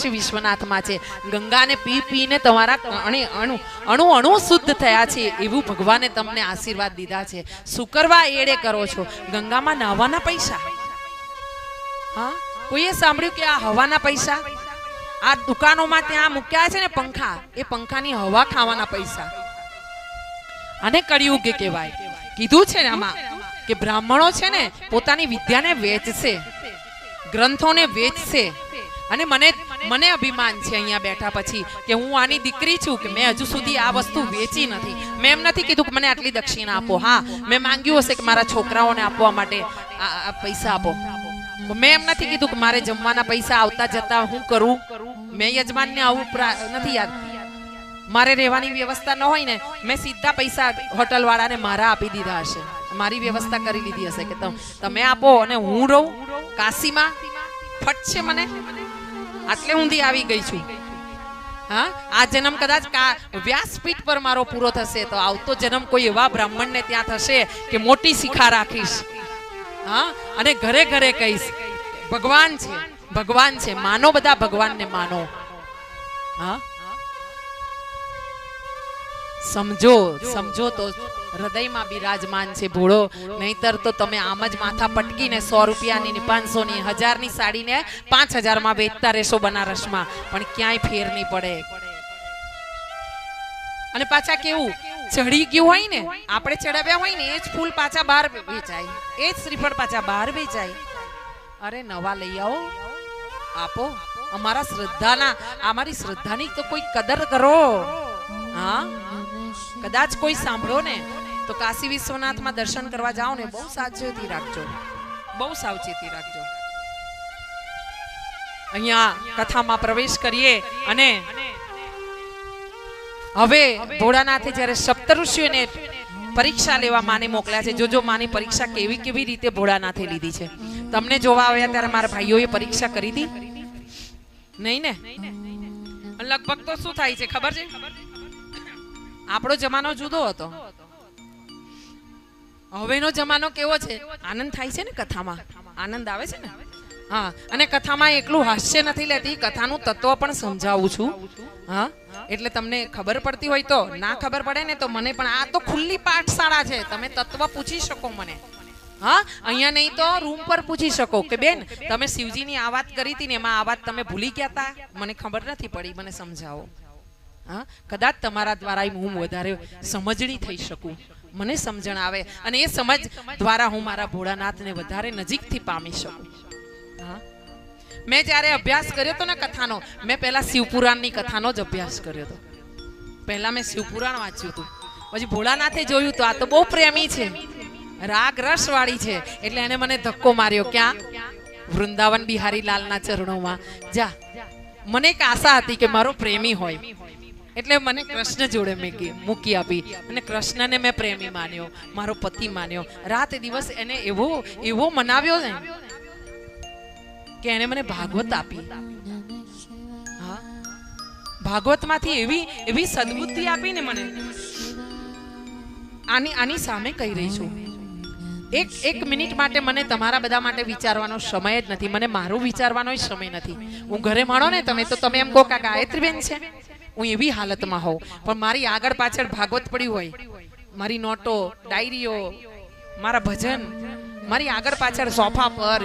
કાશી વિશ્વનાથમાં છે ગંગાને પી પીને તમારા અણે અણુ અણુ અણુ શુદ્ધ થયા છે એવું ભગવાને તમને આશીર્વાદ દીધા છે. સુકરવા એડે કરો છો? ગંગામાં નાહવાના પૈસા? હા? કોઈએ સાંભળ્યું કે આ હવાના પૈસા? આ દુકાનોમાં ત્યાં મૂક્યા છે ને પંખા, એ પંખાની હવા ખાવાના પૈસા. અને કળિયુગ કહેવાય. કીધું છે ને આમાં કે બ્રાહ્મણો છે ને પોતાની વિદ્યાને વેચશે, ગ્રંથોને વેચશે અને મને મને અભિમાન છે અહીંયા બેઠા પછી કે હું આની દીકરી છું કે મેં હજુ સુધી આ વસ્તુ વેચી નથી. મેં એમ નથી કીધું કે મને આટલી દક્ષિણા આપો. હા, મેં માંગ્યું હશે કે મારા છોકરાઓને આપવા માટે આ પૈસા આપો. મેં એમ નથી કીધું કે મારે જમવાના પૈસા આવતા જતા હું કરું. મેં યજમાનને આવું નથી યાદ. મારે રહેવાની વ્યવસ્થા ન હોય ને, મેં સીધા પૈસા હોટલવાળાને મારા આપી દીધા હશે. મારી વ્યવસ્થા કરી લીધી હશે કે તમ- તમે આપો અને હું રહું. કાશીમાં. ફટ છે મને. આટલે ઊંધી આવી ગઈ છું. હા? આ જન્મ કદાચ વ્યાસપીઠ પર મારો પૂરો થશે તો આવતો જન્મ કોઈ એવા બ્રાહ્મણને ત્યાં થશે કે મોટી શિખા રાખીશ. હા? અને ઘરે ઘરે કહીશ, ભગવાન છે ભગવાન છે, માનો બધા ભગવાનને માનો. હા? સમજો સમજો તો હૃદયમાં બિરાજમાન છે ભોળો. નહીતર તો તમે આમ જ માથા પટકીને સો રૂપિયાની ને પાંચસો ની હજારની સાડીને પાંચ હજારમાં વેચતા રહેશો બનારસમાં. પણ ક્યાંય ફેર નહીં પડે. અને પાછા કેવું? ચડી ગયું હોય ને, આપણે ચડાવ્યા હોય ને, એ જ ફૂલ પાછા બહાર વેચાય. એ જ શ્રીફળ પાછા બહાર વેચાય. અરે નવા લઈ આવો. આપો. અમારા શ્રદ્ધાના, અમારી શ્રદ્ધાની તો કોઈ કદર કરો. હા? કદાચ કોઈ સાંભળો ને, તો કાશી વિશ્વનાથમાં દર્શન કરવા જાઓ ને, બહુ સાવચેતી રાખજો. બહુ સાવચેતી રાખજો. અહીંયા કથામાં પ્રવેશ કરીએ અને હવે ભોળાનાથે જ્યારે સપ્તઋષિઓને પરીક્ષા લેવા માને મોકલ્યા છે, જોજો માની પરીક્ષા કેવી કેવી રીતે ભોળાનાથે લીધી છે. તમને જોવા આવ્યા ત્યારે મારા ભાઈઓએ પરીક્ષા કરી હતી નહીં ને? લગભગ તો શું થાય છે, ખબર છે? આપણો જમાનો જુદો હતો. હવેનો જમાનો કેવો છે? આનંદ થાય છે ને કથામાં? આનંદ આવે છે ને? હા, અને કથામાં એકલું હાસ્ય નથી લેતી, કથાનું તત્વ પણ સમજાવું છું. હા, એટલે તમને ખબર પડતી હોય તો, ના ખબર પડે ને તો મને પણ આ તો ખુલ્લી પાઠશાળા છે. તમે તત્વ પૂછી શકો મને. હા, અહીંયા નહીં તો રૂમ પર પૂછી શકો કે બેન, તમે શિવજીની આ વાત કરી હતી ને એમાં આ વાત તમે ભૂલી ગયા હતા મને ખબર નથી પડી, મને સમજાવો. હા? કદાચ તમારા દ્વારા હું વધારે સમજણી થઈ શકું. મને સમજણ આવે અને એ સમજ દ્વારા હું મારા ભોળાનાથને વધારે નજીકથી પામી શકું. હા? મેં જ્યારે અભ્યાસ કર્યો હતો ને કથાનો, મેં પહેલાં શિવપુરાણની કથાનો જ અભ્યાસ કર્યો હતો. પહેલાં મેં શિવપુરાણ વાંચ્યું હતું. પછી ભોળાનાથે જોયું તો આ તો બહુ પ્રેમી છે. રાગ રસ વાળી છે. એટલે એને મને ધક્કો માર્યો, ક્યાં? વૃંદાવન બિહારી લાલના ચરણોમાં. જા. મને એક આશા હતી કે મારો પ્રેમી હોય. એટલે મને કૃષ્ણ જોડે મેં કી- મૂકી આપી. અને કૃષ્ણને મેં પ્રેમી માન્યો, મારો પતિ માન્યો. રાત દિવસ એને એવો એવો મનાવ્યો ને કે એને મને ભાગવત આપી. હા. ભાગવતમાંથી એવી એવી સદબુદ્ધિ આપી ને મને આની આની સામે કહી રહી છું. એક એક મિનિટ માટે મને તમારા બધા માટે વિચારવાનો સમય જ નથી. મને મારું વિચારવાનો સમય નથી. હું ઘરે માણો ને તમે, તો તમે એમ કહો કા ગાયત્રીબેન છે. હું એવી હાલતમાં હોઉં. પણ મારી આગળ પાછળ ભાગવત પડ્યું હોય, મારી નોટો, ડાયરીઓ, મારા ભજન, મારી આગળ પાછળ સોફા પર